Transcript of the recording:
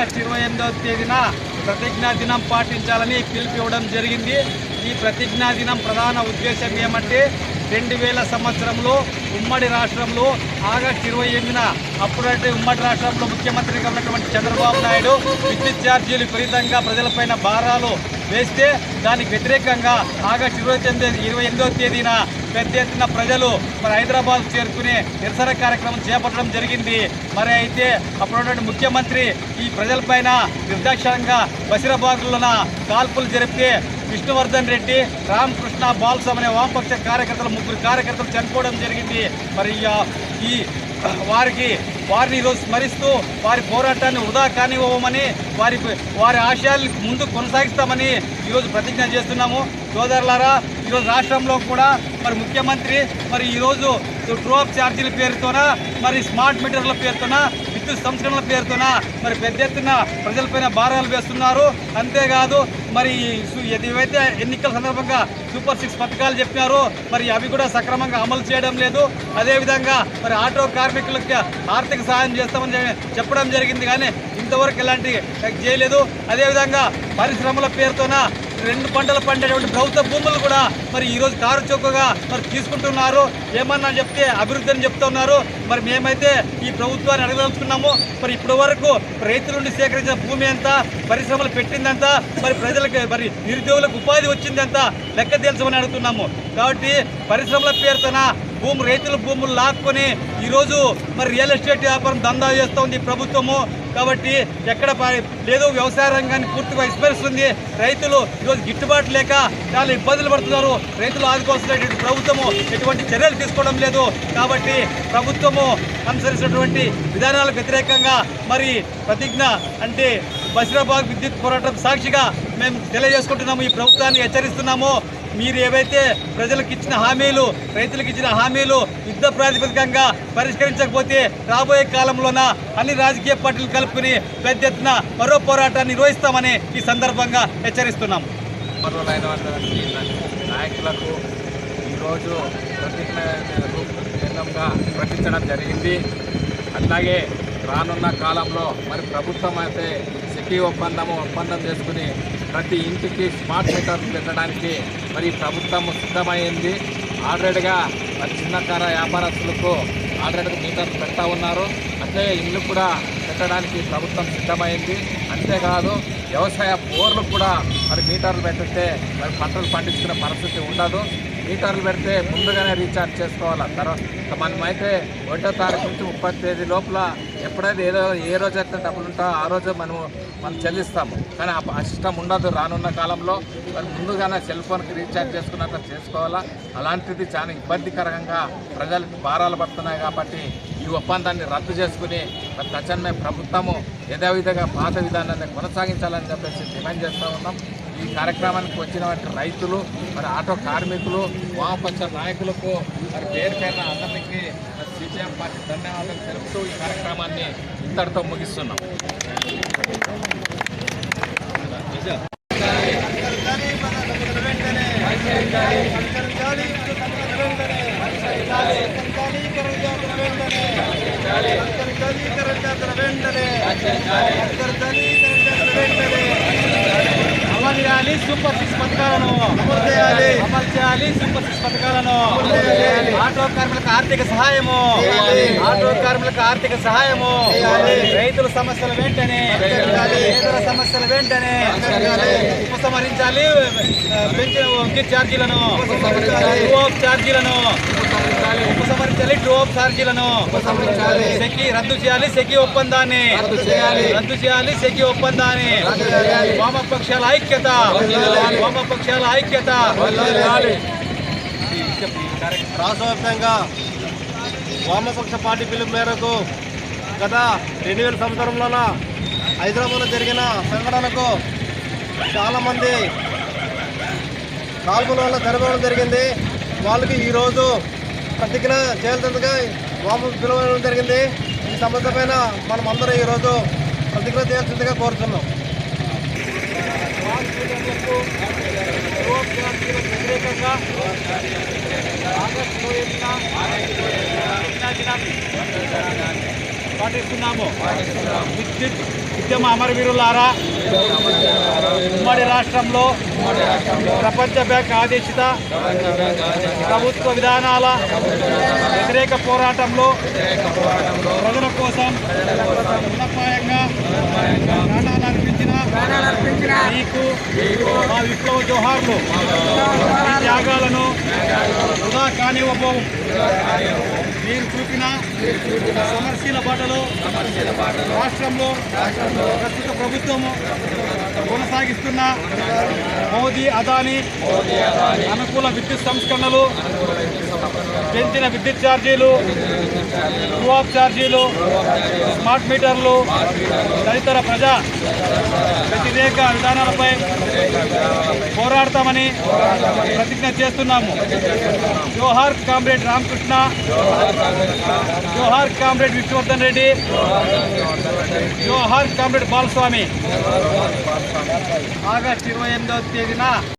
ఇరవై ఎనిమిదవ తేదీన ప్రతిజ్ఞా దినం పాటించాలని పిలుపు ఇవ్వడం జరిగింది. ఈ ప్రతిజ్ఞా దినం ప్రధాన ఉద్దేశం ఏమంటే రెండు వేల సంవత్సరంలో ఉమ్మడి రాష్ట్రంలో ఆగస్టు ఇరవై ఎనిమిదిన అప్పుడంటే ఉమ్మడి రాష్ట్రంలో ముఖ్యమంత్రిగా ఉన్నటువంటి చంద్రబాబు నాయుడు విద్యుత్ ఛార్జీలు విపరీతంగా ప్రజలపైన భారాలు వేస్తే దానికి వ్యతిరేకంగా ఆగస్టు ఇరవై తొమ్మిది ఇరవై ఎనిమిదవ తేదీన పెద్ద ఎత్తున ప్రజలు మరి హైదరాబాద్ చేరుకుని నిరసన కార్యక్రమం చేపట్టడం జరిగింది. మరి అయితే అప్పుడున్నటువంటి ముఖ్యమంత్రి ఈ ప్రజలపైన నిర్దాక్షణంగా బసిరాబాద్లోన కాల్పులు జరిపితే విష్ణువర్ధన్ రెడ్డి రామకృష్ణ బాల్సం అనే వామపక్ష కార్యకర్తలు ముగ్గురు కార్యకర్తలు చనిపోవడం జరిగింది. మరి ఈ వారికి వారిని ఈరోజు స్మరిస్తూ వారి పోరాటాన్ని వృధా కానివ్వమని వారి వారి ఆశయాల్ని ముందు కొనసాగిస్తామని ఈరోజు ప్రతిజ్ఞ చేస్తున్నాము. సోదరులారా ఈరోజు రాష్ట్రంలో కూడా మరి ముఖ్యమంత్రి మరి ఈరోజు డ్రోప్ ఛార్జీల పేరుతోన మరి స్మార్ట్ మీటర్ల పేరుతోన విద్యుత్ సంస్కరణల పేరుతోన మరి పెద్ద ఎత్తున ప్రజలపైన భారాలు వేస్తున్నారు. అంతేకాదు మరి ఏవైతే ఎన్నికల సందర్భంగా సూపర్ సిక్స్ పథకాలు చెప్పినారో మరి అవి కూడా సక్రమంగా అమలు చేయడం లేదు. అదేవిధంగా మరి ఆటో కార్మికులకి ఆర్థిక సహాయం చేస్తామని చెప్పడం జరిగింది. కానీ ఇంతవరకు ఎలాంటి చేయలేదు. అదేవిధంగా పరిశ్రమల పేరుతోన రెండు పంటలు పండేటువంటి ప్రభుత్వ భూములు కూడా మరి ఈరోజు కారు చౌకగా మరి తీసుకుంటున్నారు. ఏమన్నా చెప్తే అభివృద్ధి అని చెప్తున్నారు మరి మేమైతే ఈ ప్రభుత్వాన్ని అడగదలుచుకున్నాము. మరి ఇప్పటి వరకు రైతుల నుండి సేకరించిన భూమి ఎంత పరిశ్రమలు పెట్టిందంత మరి ప్రజలకు మరి నిరుద్యోగులకు ఉపాధి వచ్చిందంత లెక్క తెలుసమని అడుగుతున్నాము. కాబట్టి పరిశ్రమల పేరుతన భూమి రైతుల భూములు లాక్కొని ఈరోజు మరి రియల్ ఎస్టేట్ వ్యాపారం దందా చేస్తోంది ప్రభుత్వము. కాబట్టి ఎక్కడ ప- లేదు వ్యవసాయ రంగాన్ని పూర్తిగా విస్మరిస్తుంది. రైతులు ఈరోజు గిట్టుబాటు లేక చాలా ఇబ్బందులు పడుతున్నారు. రైతులు ఆదుకోవాల్సినటువంటి ప్రభుత్వము ఎటువంటి చర్యలు తీసుకోవడం లేదు. కాబట్టి ప్రభుత్వము అనుసరించినటువంటి విధానాలకు వ్యతిరేకంగా మరి ప్రతిజ్ఞ అంటే బసిరాబాద్ విద్యుత్ పోరాటం సాక్షిగా మేము తెలియజేసుకుంటున్నాము. ఈ ప్రభుత్వాన్ని హెచ్చరిస్తున్నాము. మీరు ఏవైతే ప్రజలకు ఇచ్చిన హామీలు రైతులకు ఇచ్చిన హామీలు యుద్ధ ప్రాతిపదికంగా పరిష్కరించకపోతే రాబోయే కాలంలోన అన్ని రాజకీయ పార్టీలు కలుపుకుని పెద్ద ఎత్తున మరో పోరాటాన్ని నిర్వహిస్తామని ఈ సందర్భంగా హెచ్చరిస్తున్నాం. నాయకులకు ఈరోజు ప్రతిజ్ఞ రూపంగా ప్రకటించడం జరిగింది. అట్లాగే రానున్న కాలంలో మరి ప్రభుత్వం అయితే సిటీ ఒప్పందము ఒప్పందం చేసుకుని ప్రతి ఇంటికి స్మార్ట్ మీటర్లు పెట్టడానికి మరి ప్రభుత్వం సిద్ధమైంది. ఆల్రెడీగా మరి చిన్నకార వ్యాపారస్తులకు ఆల్రెడీ మీటర్లు పెడతా ఉన్నారు. అట్లే ఇల్లు కూడా పెట్టడానికి ప్రభుత్వం సిద్ధమైంది. అంతేకాదు వ్యవసాయ బోర్లు కూడా మరి మీటర్లు పెట్టితే మరి పంటలు పండించుకునే పరిస్థితి ఉండదు. మీటర్లు పెడితే ముందుగానే రీఛార్జ్ చేసుకోవాలి తర్వాత మనమైతే ఒకటో తారీఖు నుంచి ముప్పై తేదీ లోపల ఎప్పుడైతే ఏదో ఏ రోజు అయితే డబ్బులు ఉంటాయో ఆ రోజు మనము మనం చెల్లిస్తాము. కానీ ఆ- సిస్టమ్ ఉండదు రానున్న కాలంలో. మరి ముందుగానే సెల్ ఫోన్కి రీఛార్జ్ చేసుకున్నాక చేసుకోవాలా? అలాంటిది చాలా ఇబ్బందికరంగా ప్రజలకు భారాలు పడుతున్నాయి కాబట్టి ఈ ఒప్పందాన్ని రద్దు చేసుకుని మరి తక్షణమే ప్రభుత్వము యథావిధిగా పాత విధానాన్ని కొనసాగించాలని చెప్పేసి డిమాండ్ చేస్తూ ఉన్నాం. ఈ కార్యక్రమానికి వచ్చిన రైతులు మరి ఆటో కార్మికులు వామపక్ష నాయకులకు మరి పేరు పేరున అందరికీ సిపిఎం పార్టీ ధన్యవాదాలు తెలుపుతూ ఈ కార్యక్రమాన్ని ఇంతటితో ముగిస్తున్నాం. వెంటనే చేయాలి సూపర్ సిక్స్ పథకాలను అమలు చేయాలి. అమలు చేయాలి సూపర్ సిక్స్ పథకాలను ఆటో కార్మికులకు ఆర్థిక సహాయము. ఆటో కార్మికులకు ఆర్థిక సహాయము. రైతుల సమస్యలు వెంటనే పేదల సమస్యలు వెంటనే ఉపసంహరించాలి. పెంచిన విద్యుత్ ఛార్జీలను ఛార్జీలను. ఉపసంహరించాలి డ్రోప్ ఛార్జీలను సెకి రద్దు చేయాలి సెకి ఒప్పందాన్ని. రద్దు చేయాలి. సెకి ఒప్పందాన్ని. వామపక్షాల ఐక్యత. వామపక్షాల ఐక్యత. రాష్ట్ర వ్యాప్తంగా వామపక్ష పార్టీ పిలుపు మేరకు గత రెండు వేల సంవత్సరంలోన హైదరాబాద్లో జరిగిన సంఘటనకు చాలామంది కాల్పుల వల్ల చనిపోవడం జరిగింది. వాళ్ళకి ఈరోజు ప్రతిజ్ఞ చేయాల్సిందిగా వామం పిలవడం జరిగింది. ఈ సమస్య పైన మనం అందరూ ఈరోజు ప్రతిజ్ఞ చేయాల్సిందిగా కోరుతున్నాం వ్యతిరేకంగా ఆగస్టు పాటిస్తున్నాము. విద్యుత్ ఉద్యమ అమరవీరులారా ఉమ్మడి రాష్ట్రంలో ప్రపంచ బ్యాంక్ ఆదేశిత ప్రభుత్వ విధానాల వ్యతిరేక పోరాటంలో ప్రజల కోసం నిరపాయంగా ప్రాణాలు మీకు మా విప్లవ జోహార్లు ఈ త్యాగాలను వృధా కానివ్వబోవు మీరు చూపిన సమరశీల బాటలో రాష్ట్రంలో ప్రస్తుత ప్రభుత్వము కొనసాగిస్తున్న మోదీ అదాని అనుకూల విద్యుత్ సంస్కరణలు పెంచిన విద్యుత్ ఛార్జీలు ఆఫ్ ఛార్జీలు స్మార్ట్ మీటర్లు తదితర ప్రజా వ్యతిరేక విధానాలపై పోరాడతామని ప్రతిజ్ఞ చేస్తున్నాము. జోహార్ కామ్రేడ్ రామకృష్ణ జోహార్ కామ్రేడ్ విష్ణువర్ధన్ రెడ్డి జోహార్ కామ్రేడ్ బాలస్వామి. ఆగస్టు ఇరవై ఎనిమిదవ తేదీన